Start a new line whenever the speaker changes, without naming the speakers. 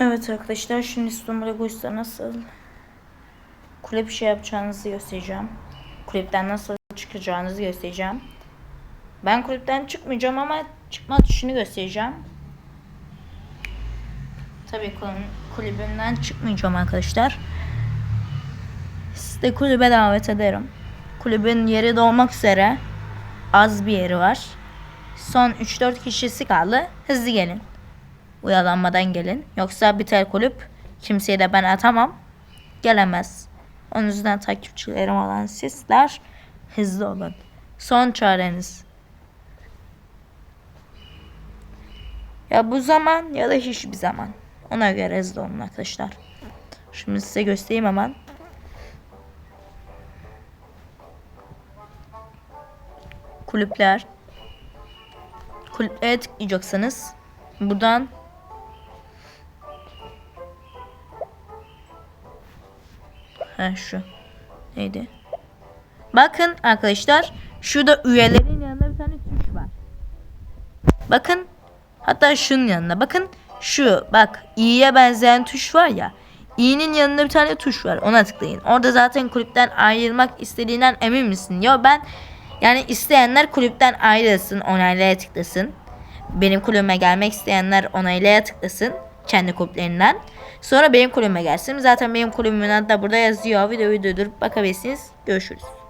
Evet arkadaşlar şimdi İstanbul'a Guys'ta nasıl kulüp şey yapacağınızı göstereceğim. Kulüpten nasıl çıkacağınızı göstereceğim. Ben kulüpten çıkmayacağım ama çıkma tuşunu göstereceğim. Tabii kulübün- kulübümden çıkmayacağım arkadaşlar. Sizi de kulübe davet ederim. Kulübün yeri dolmak üzere az bir yeri var. Son 3-4 kişisi kaldı. Hızlı gelin. Uyalanmadan gelin. Yoksa biter kulüp. Kimseye de ben atamam. Gelemez. Onun yüzden takipçilerim olan sizler hızlı olun. Son çareniz. Ya bu zaman ya da hiçbir zaman. Ona göre hızlı olun arkadaşlar. Şimdi size göstereyim hemen. Kulüpler. Kulüplere tıklayacaksınız. Buradan Ha şu. Neydi? Bakın arkadaşlar. Şurada üyelerin yanında bir tane tuş var. Bakın. Hatta şunun yanında. Bakın şu. Bak i'ye benzeyen tuş var ya. i'nin yanında bir tane tuş var. Ona tıklayın. Orada zaten kulüpten ayrılmak istediğinden emin misin? Yo ben yani isteyenler kulüpten ayrılsın. Onaylaya tıklasın. Benim kulübüme gelmek isteyenler onaylaya tıklasın. Kendi kulüplerinden. Sonra benim kulübüme gelsin. Zaten benim kulübümün adı da burada yazıyor. Videoyu durdurup bakabilirsiniz. Görüşürüz.